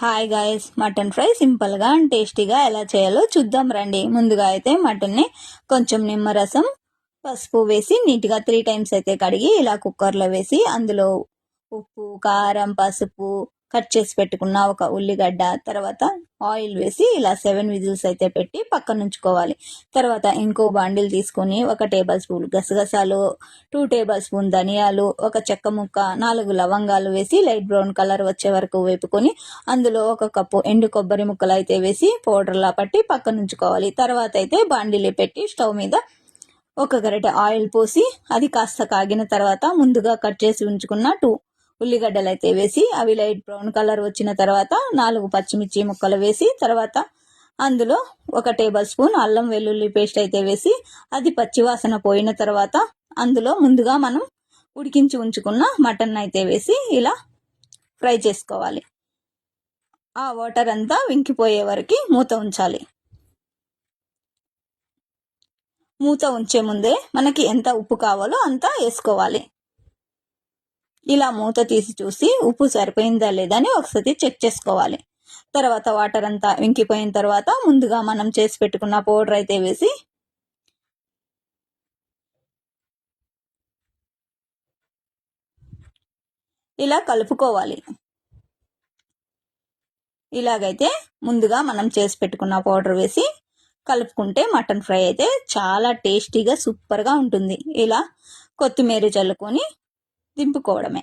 Hi guys mutton fry సింపుల్గా and టేస్టీగా ఎలా చేయాలో చూద్దాం రండి. ముందుగా అయితే మటన్ని కొంచెం నిమ్మరసం పసుపు వేసి నీట్గా త్రీ టైమ్స్ అయితే కడిగి ఇలా కుక్కర్లో వేసి అందులో ఉప్పు కారం పసుపు కట్ చేసి పెట్టుకున్న ఒక ఉల్లిగడ్డ తర్వాత ఆయిల్ వేసి ఇలా సెవెన్ విజిల్స్ అయితే పెట్టి పక్కన ఉంచుకోవాలి. తర్వాత ఇంకో బాండిల్ తీసుకొని ఒక టేబుల్ స్పూన్ గసగసాలు టూ టేబుల్ స్పూన్ ధనియాలు ఒక చెక్క ముక్క నాలుగు లవంగాలు వేసి లైట్ బ్రౌన్ కలర్ వచ్చే వరకు వేపుకొని అందులో ఒక కప్పు ఎండు కొబ్బరి ముక్కలు అయితే వేసి పౌడర్లా పట్టి పక్కన ఉంచుకోవాలి. తర్వాత అయితే బాండిలే పెట్టి స్టవ్ మీద ఒక గరిటె ఆయిల్ పోసి అది కాస్త కాగిన తర్వాత ముందుగా కట్ చేసి ఉంచుకున్న టూ ఉల్లిగడ్డలు అయితే వేసి అవి లైట్ బ్రౌన్ కలర్ వచ్చిన తర్వాత నాలుగు పచ్చిమిర్చి ముక్కలు వేసి తర్వాత అందులో ఒక టేబుల్ స్పూన్ అల్లం వెల్లుల్లి పేస్ట్ అయితే వేసి అది పచ్చివాసన పోయిన తర్వాత అందులో ముందుగా మనం ఉడికించి ఉంచుకున్న మటన్ అయితే వేసి ఇలా ఫ్రై చేసుకోవాలి. ఆ వాటర్ అంతా వింకిపోయే వరకు మూత ఉంచాలి. మూత ఉంచే ముందే మనకి ఎంత ఉప్పు కావాలో అంతా వేసుకోవాలి. ఇలా మూత తీసి చూసి ఉప్పు సరిపోయిందా లేదా అని ఒకసారి చెక్ చేసుకోవాలి. తర్వాత వాటర్ అంతా ఇంకిపోయిన తర్వాత ముందుగా మనం చేసి పెట్టుకున్న పౌడర్ అయితే వేసి ఇలా కలుపుకోవాలి. ఇలాగైతే ముందుగా మనం చేసి పెట్టుకున్న పౌడర్ వేసి కలుపుకుంటే మటన్ ఫ్రై అయితే చాలా టేస్టీగా సూపర్గా ఉంటుంది. ఇలా కొత్తిమీర చల్లుకొని దింపుకోవడమే